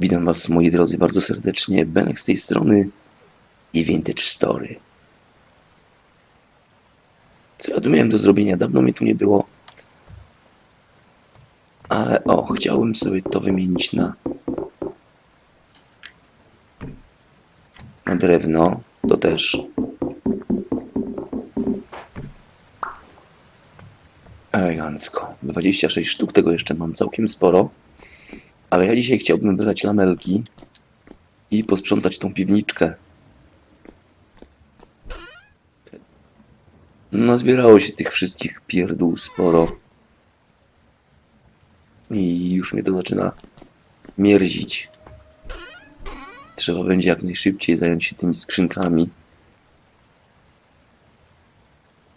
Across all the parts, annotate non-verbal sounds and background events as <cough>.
Witam Was, moi drodzy, bardzo serdecznie. Benek z tej strony i Vintage Story. Co ja tu miałem do zrobienia? Dawno mnie tu nie było. Ale o, chciałbym sobie to wymienić na, na drewno. To też. Elegancko. 26 sztuk, tego jeszcze mam całkiem sporo. Ale ja dzisiaj chciałbym wylać lamelki i posprzątać tą piwniczkę. No, zbierało się tych wszystkich pierdół sporo. I już mnie to zaczyna mierzić. Trzeba będzie jak najszybciej zająć się tymi skrzynkami.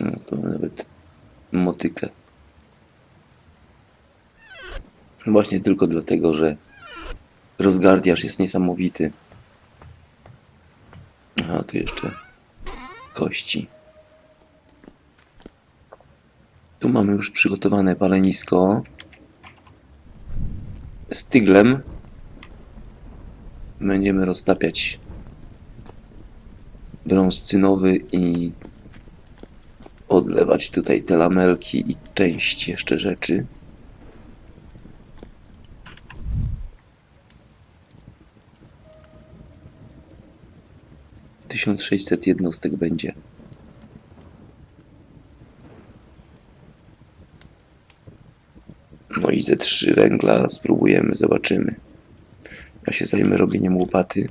No, to nawet motykę. Właśnie tylko dlatego, że rozgardiasz jest niesamowity. A tu jeszcze kości. Tu mamy już przygotowane palenisko z tyglem. Będziemy roztapiać brąz cynowy i odlewać tutaj te lamelki i część jeszcze rzeczy. Tysiąc sześćset jednostek będzie. No i ze trzy węgla spróbujemy, zobaczymy. Ja się zajmę robieniem łopaty.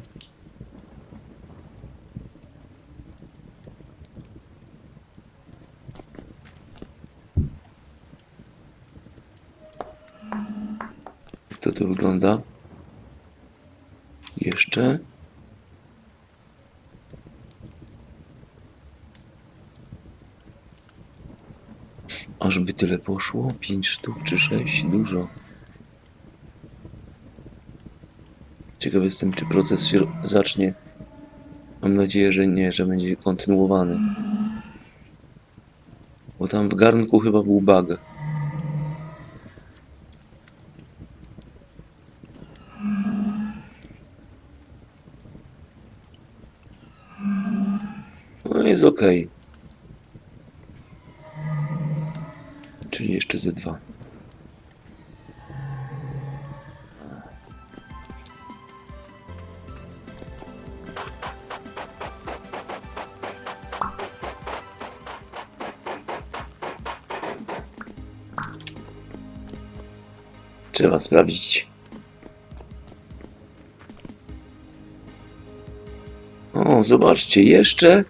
Jak to tu wygląda? Jeszcze. Ażby tyle poszło? Pięć sztuk czy sześć? Dużo. Ciekaw jestem, czy proces się zacznie. Mam nadzieję, że nie, że będzie kontynuowany. Bo tam w garnku chyba był bug. No jest ok. Czyli ze dwa. Trzeba sprawdzić. O, zobaczcie, jeszcze.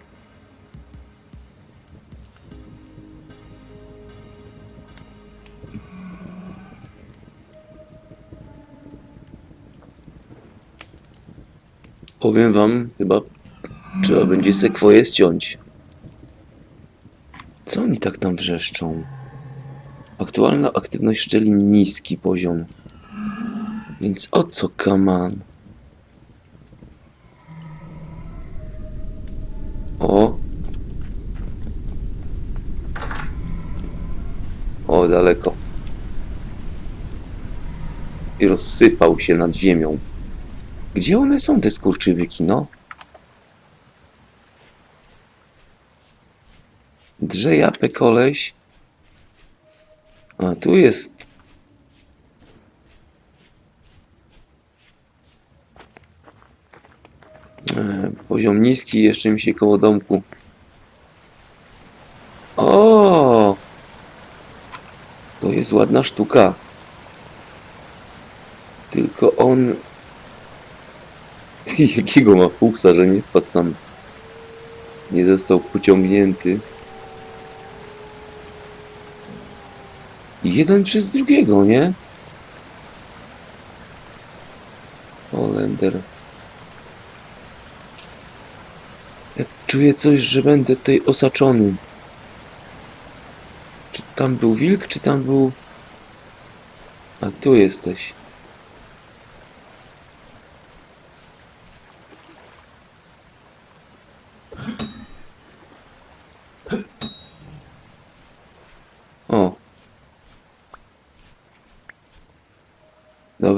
Powiem wam, chyba trzeba będzie sekwoje ściąć. Co oni tak tam wrzeszczą? Aktualna aktywność szczelin niski poziom. Więc o co kaman? O! O, daleko. I rozsypał się nad ziemią. Gdzie one są, te skurczybyki, no? Drze japę koleś. A tu jest. E, poziom niski, jeszcze mi się koło domku. O! To jest ładna sztuka. Tylko on. <laughs> Jakiego ma fuksa, że nie wpadł nam. Nie został pociągnięty. Jeden przez drugiego, nie? Holender. Ja czuję coś, że będę tutaj osaczony. Czy tam był wilk, czy tam był... A tu jesteś.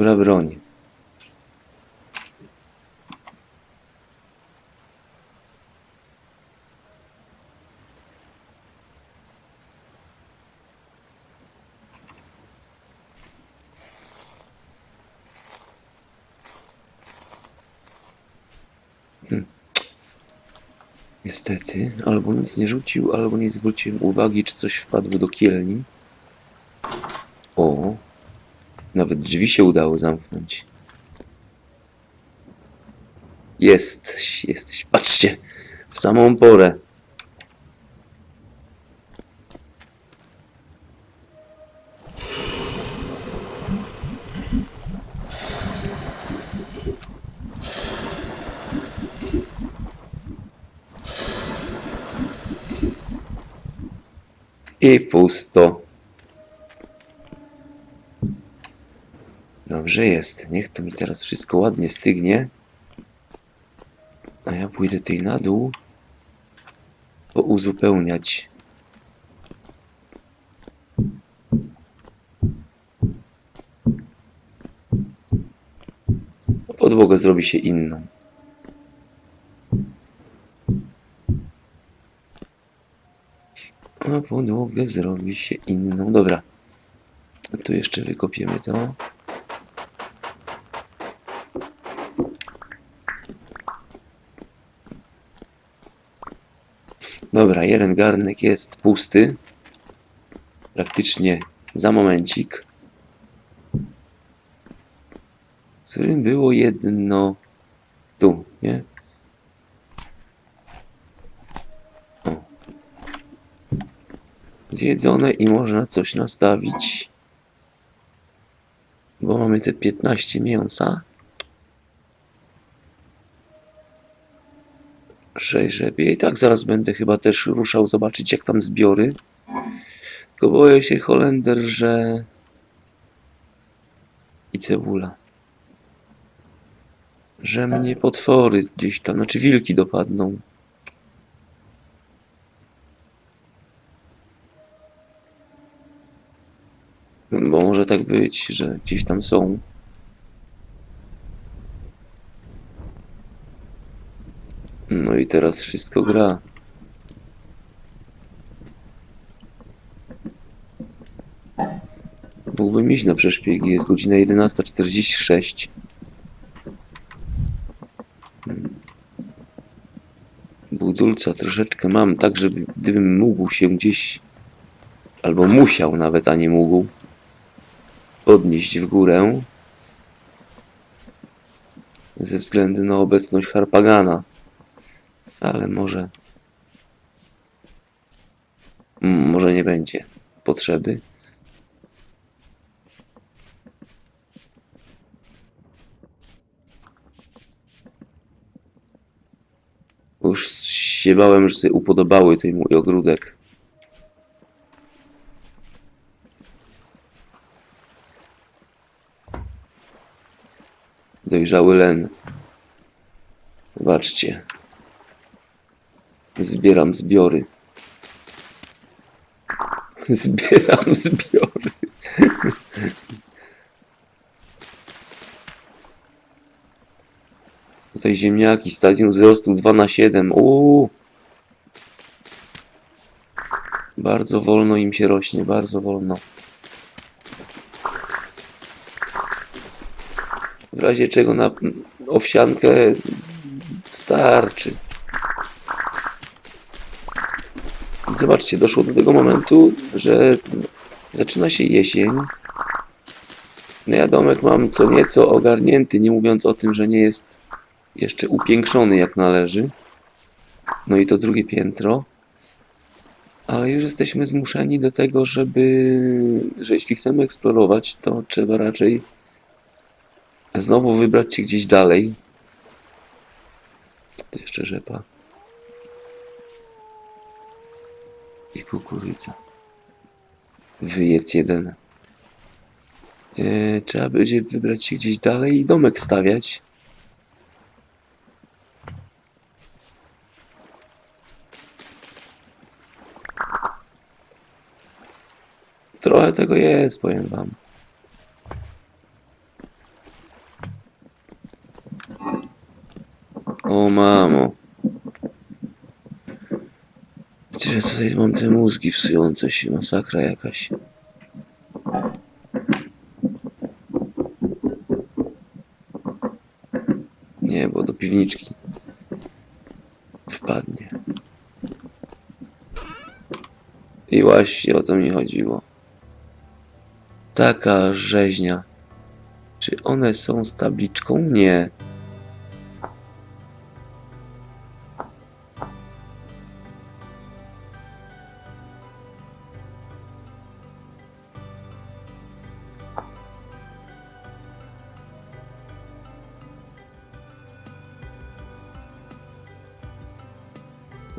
Dobra broń. Hmm. Niestety, albo nic nie rzucił, albo nie zwróciłem uwagi, czy coś wpadło do kielni. Nawet drzwi się udało zamknąć. Jest, jesteś, patrzcie, w samą porę. I pusto. Dobrze jest. Niech to mi teraz wszystko ładnie stygnie. A ja pójdę tej na dół. Uzupełniać. Podłogę zrobi się inną. A podłogę zrobi się inną. Dobra. Tu jeszcze wykopiemy to. Dobra, jeden garnek jest pusty. Praktycznie za momencik. W którym było jedno tu, nie? O. Zjedzone i można coś nastawić. Bo mamy te 15 mięsa. 6 rzepie. I tak zaraz będę chyba też ruszał zobaczyć jak tam zbiory. Tylko boję się Holender, że... I cebula. Że mnie potwory gdzieś tam, znaczy wilki dopadną. Bo może tak być, że gdzieś tam są. No i teraz wszystko gra. Mógłbym iść na przeszpiegi, jest godzina 11.46. Budulca troszeczkę mam, tak żeby gdybym mógł się gdzieś, albo musiał nawet, a nie mógł, podnieść w górę ze względu na obecność harpagana. Ale może. Może nie będzie potrzeby. Już się bałem, że sobie upodobały tej mój ogródek. Dojrzały len. Zobaczcie. Zbieram zbiory. Zbieram zbiory. Tutaj ziemniaki, stadium wzrostu 2 na 7. Uuu. Bardzo wolno im się rośnie, bardzo wolno. W razie czego na owsiankę starczy. Zobaczcie, doszło do tego momentu, że zaczyna się jesień. No ja domek mam co nieco ogarnięty, nie mówiąc o tym, że nie jest jeszcze upiększony jak należy. No i to drugie piętro. Ale już jesteśmy zmuszeni do tego, żeby, że jeśli chcemy eksplorować, to trzeba raczej znowu wybrać się gdzieś dalej. To jeszcze rzepa. I kukurydza. Wyjedz jeden. E, trzeba będzie wybrać się gdzieś dalej i domek stawiać. Trochę tego jest, powiem wam. O mamo. Ja tutaj mam te mózgi psujące się, masakra jakaś. Nie, bo do piwniczki. wpadnie. I właśnie o to mi chodziło. Taka rzeźnia. Czy one są z tabliczką? Nie.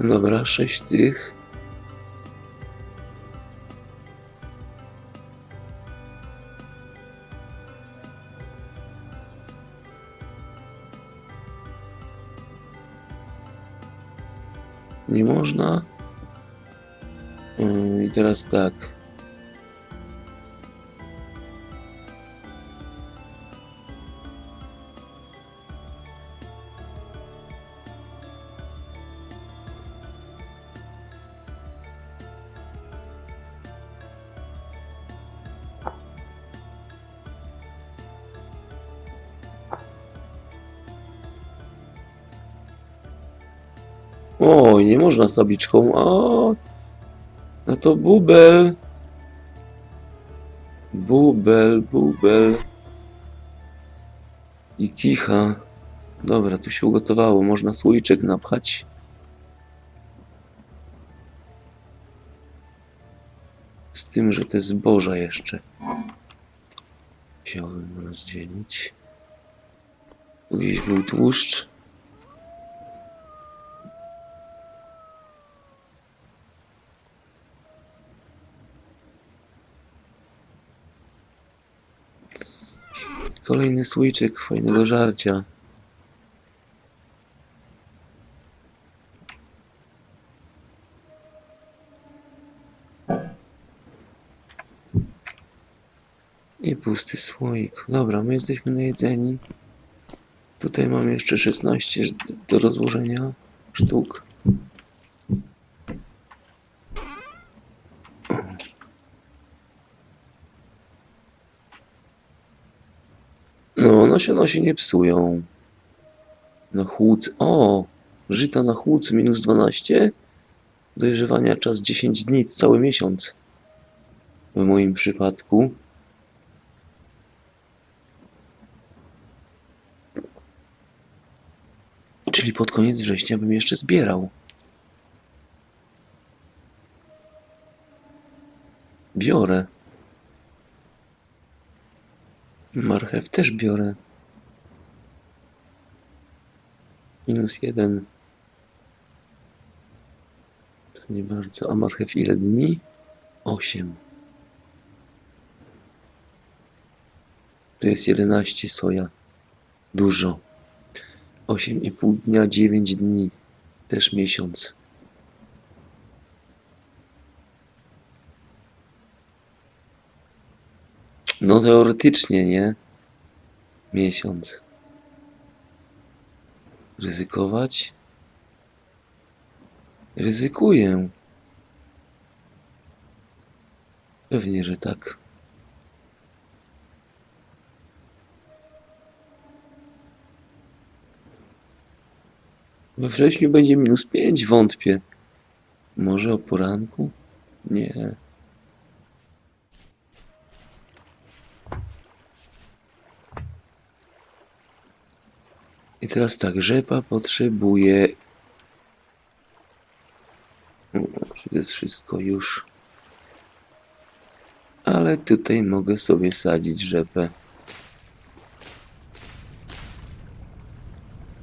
Dobra, sześć tych. Nie można. Yy, I teraz tak. Oj, nie można z tabliczką. O, no to bubel. Bubel, bubel. I kicha. Dobra, tu się ugotowało. Można słoiczek napchać. Z tym, że te zboża jeszcze chciałbym rozdzielić. Tu gdzieś był tłuszcz. Kolejny słoiczek fajnego żarcia. I pusty słoik. Dobra, my jesteśmy najedzeni. Tutaj mam jeszcze 16 do rozłożenia sztuk. No, nasiona się nie psują. Na chłód. O! Żyta na chłód minus 12. Dojrzewania czas 10 dni, cały miesiąc. W moim przypadku. Czyli pod koniec września bym jeszcze zbierał. Biorę. Marchew też biorę. Minus jeden. To nie bardzo. A marchew ile dni? Osiem. Tu jest 11 soja. Dużo. Osiem i pół dnia, 9 dni. Też miesiąc. No teoretycznie, nie? Miesiąc. Ryzykować? Ryzykuję. Pewnie, że tak. We wrześniu będzie minus pięć, wątpię. Może o poranku? Nie. I teraz tak, rzepa potrzebuje. To jest wszystko już? Ale tutaj mogę sobie sadzić rzepę.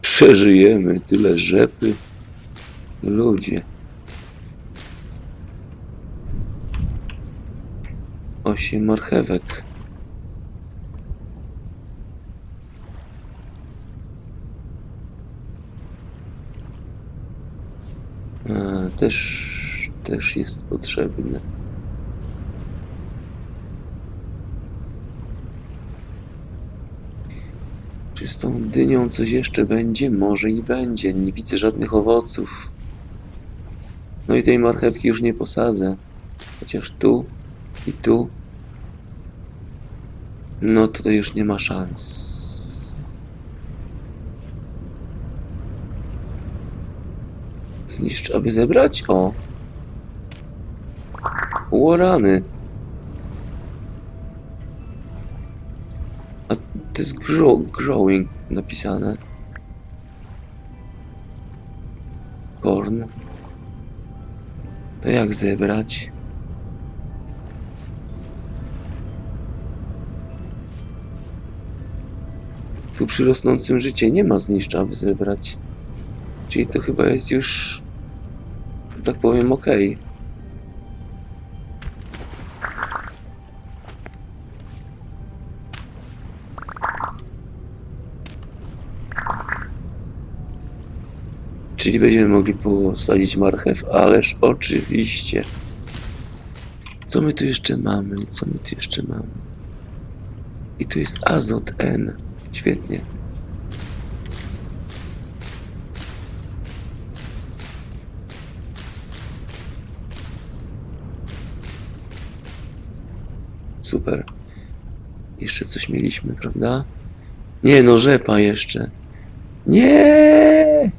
Przeżyjemy tyle rzepy. Ludzie. Osiem marchewek. Też, też jest potrzebne. Czy z tą dynią coś jeszcze będzie? Może i będzie. Nie widzę żadnych owoców. No i tej marchewki już nie posadzę. Chociaż tu i tu. No tutaj już nie ma szans. Zniszcz, aby zebrać? O. Łorany. A to jest grow, growing napisane. Korn. To jak zebrać? Tu przy rosnącym życie nie ma zniszcz, aby zebrać. Czyli to chyba jest już, tak powiem, ok. Czyli będziemy mogli posadzić marchew, ależ oczywiście. Co my tu jeszcze mamy? Co my tu jeszcze mamy? I tu jest azot N. Świetnie. Super. Jeszcze coś mieliśmy, prawda? Nie, no rzepa jeszcze. Nie!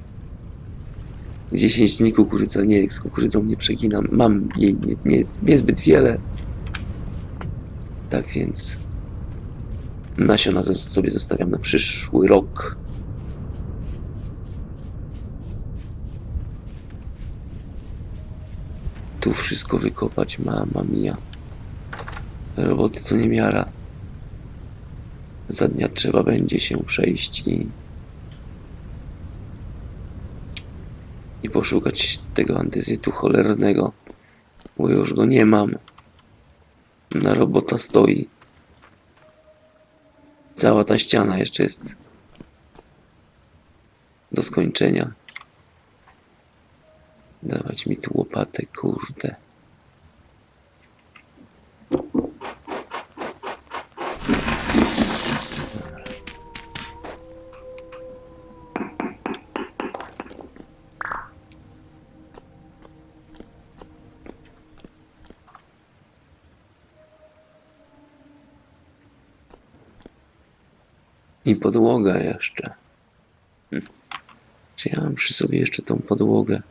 10 dni kukurydza, nie, z kukurydzą nie przeginam. Mam jej nie, nie, niezbyt wiele. Tak więc nasiona sobie zostawiam na przyszły rok. Tu wszystko wykopać, mama mia. Roboty co nie miara. Za dnia trzeba będzie się przejść i i poszukać tego antyzytu cholernego, bo już go nie mam. Na robota stoi. Cała ta ściana jeszcze jest do skończenia. Dawać mi tu łopatę, kurde. I podłoga jeszcze. Hm. Czy ja mam przy sobie jeszcze tą podłogę?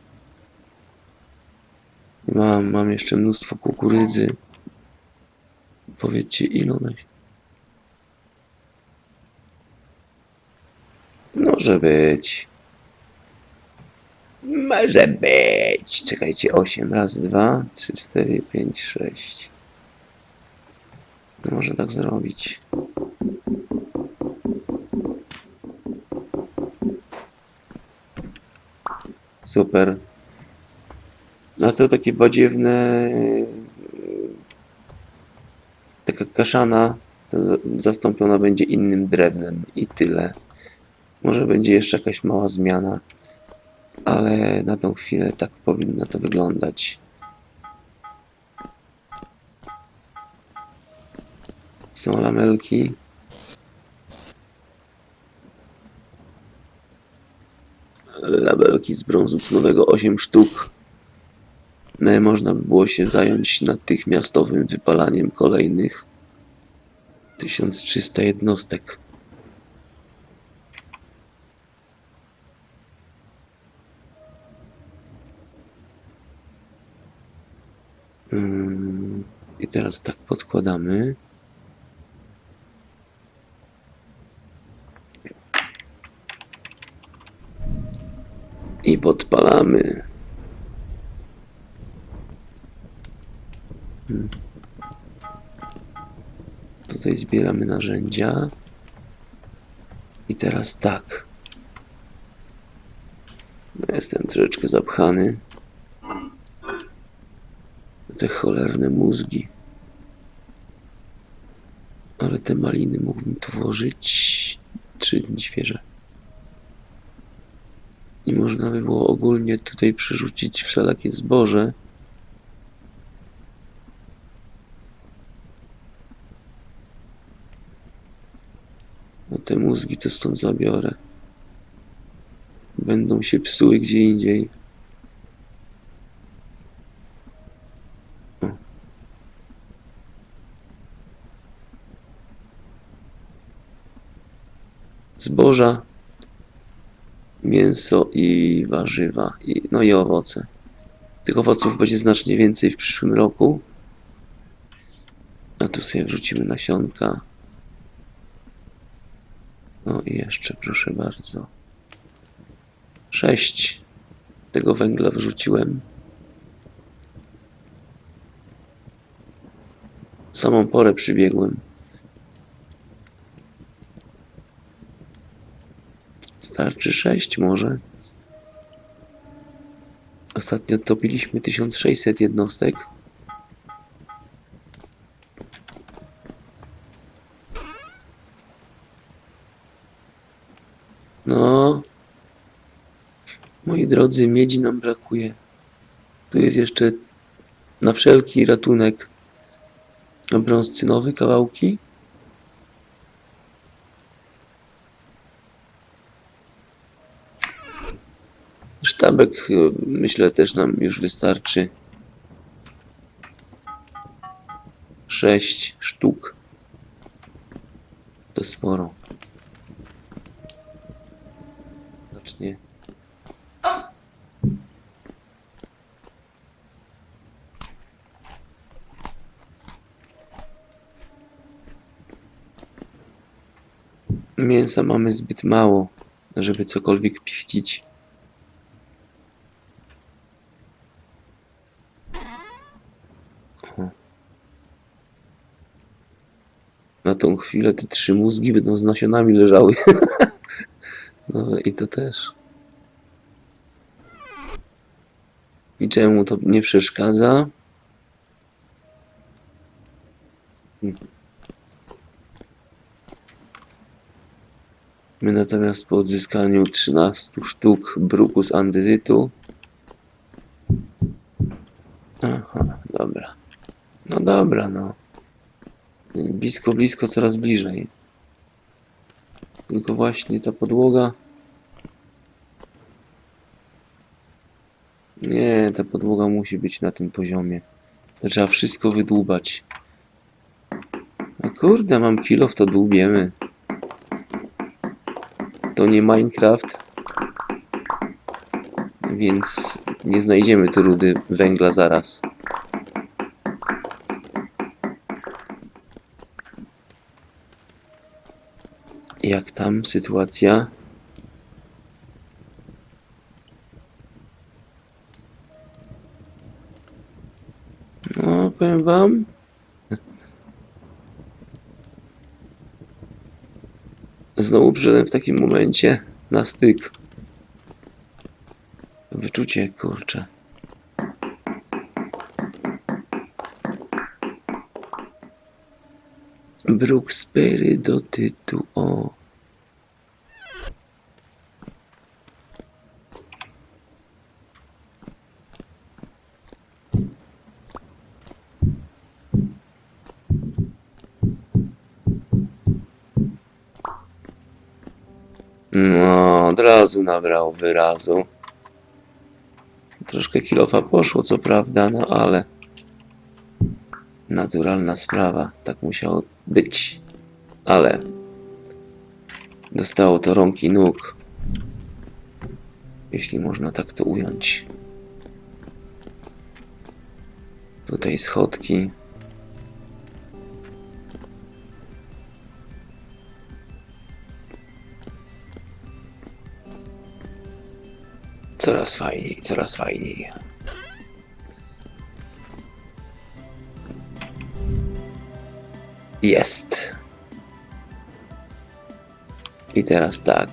Mam, mam jeszcze mnóstwo kukurydzy. Powiedzcie, ile ona się... Może być. Może być. Czekajcie, 8. Raz, dwa, trzy, cztery, pięć, sześć. No, Może tak zrobić. Super. A to takie badziewne. yy, Taka kaszana zastąpiona będzie innym drewnem i tyle. Może będzie jeszcze jakaś mała zmiana, ale na tą chwilę tak powinno to wyglądać. Są lamelki. Labelki z brązu cnowego 8 sztuk. No, można by było się zająć natychmiastowym wypalaniem kolejnych 1300 jednostek. Mm, I teraz tak podkładamy. I podpalamy. Hmm. Tutaj zbieramy narzędzia. I teraz tak. No, Jestem troszeczkę zapchany. Te cholerne mózgi. Ale te maliny mógłbym tu włożyć. Trzy dni świeże. Można by było ogólnie tutaj przerzucić wszelakie zboże. No te mózgi to stąd zabiorę. Będą się psuły gdzie indziej. Zboża mięso i warzywa, i, no i owoce. Tych owoców będzie znacznie więcej w przyszłym roku. A tu sobie wrzucimy nasionka. No i jeszcze, proszę bardzo. Sześć tego węgla wrzuciłem. W samą porę przybiegłem. Starczy sześć może. Ostatnio topiliśmy 1600 jednostek. No. Moi drodzy, miedzi nam brakuje. Tu jest jeszcze na wszelki ratunek brąz cynowy, kawałki. Sztabek myślę też nam już wystarczy. Sześć sztuk. To sporo. Zacznie. Mięsa mamy zbyt mało, żeby cokolwiek pichcić. Na tą chwilę te trzy mózgi będą z nasionami leżały. <laughs> Dobra, i to też. Niczemu to nie przeszkadza. My natomiast po odzyskaniu 13 sztuk bruku z andezytu. Aha, dobra. No dobra, no. Blisko, blisko, coraz bliżej. Tylko właśnie ta podłoga. Nie, ta podłoga musi być na tym poziomie. Trzeba wszystko wydłubać. A kurde, mam kilo w to dłubiemy. To nie Minecraft. Więc nie znajdziemy tu rudy węgla zaraz. Jak tam sytuacja? No, powiem wam. Znowu przyszedłem w takim momencie na styk. Wyczucie, kurczę. Brooksbury do tytu, o. No, od razu nabrał wyrazu. Troszkę kilofa poszło, co prawda, no ale naturalna sprawa, tak musiało być. Ale dostało to rąk i nóg, jeśli można tak to ująć. Tutaj schodki. Coraz fajniej, coraz fajniej. Jest. I teraz tak.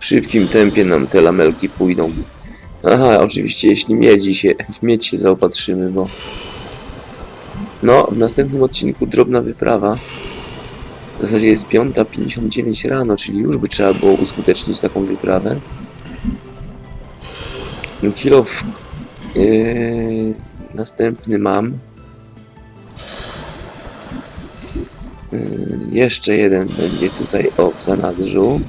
W szybkim tempie nam te lamelki pójdą. Aha, oczywiście, jeśli miedzi się, w miedź się zaopatrzymy, bo no, w następnym odcinku drobna wyprawa. W zasadzie jest 5.59 rano, czyli już by trzeba było uskutecznić taką wyprawę. No, kilo w, yy, następny mam. Yy, jeszcze jeden będzie tutaj o w zanadrzu.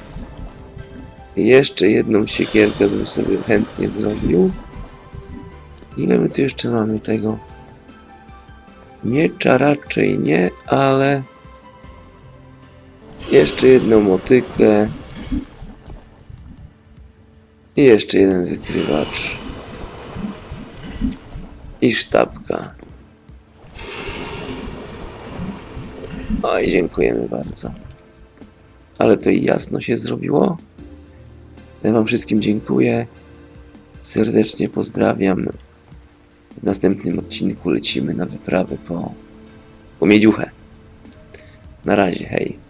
Jeszcze jedną siekierkę bym sobie chętnie zrobił. Ile my tu jeszcze mamy tego? Miecza raczej nie, ale jeszcze jedną motykę i jeszcze jeden wykrywacz i sztabka. Oj, dziękujemy bardzo. Ale to i jasno się zrobiło. Ja Wam wszystkim dziękuję. Serdecznie pozdrawiam. W następnym odcinku lecimy na wyprawę po, po Miedziuchę. Na razie, hej.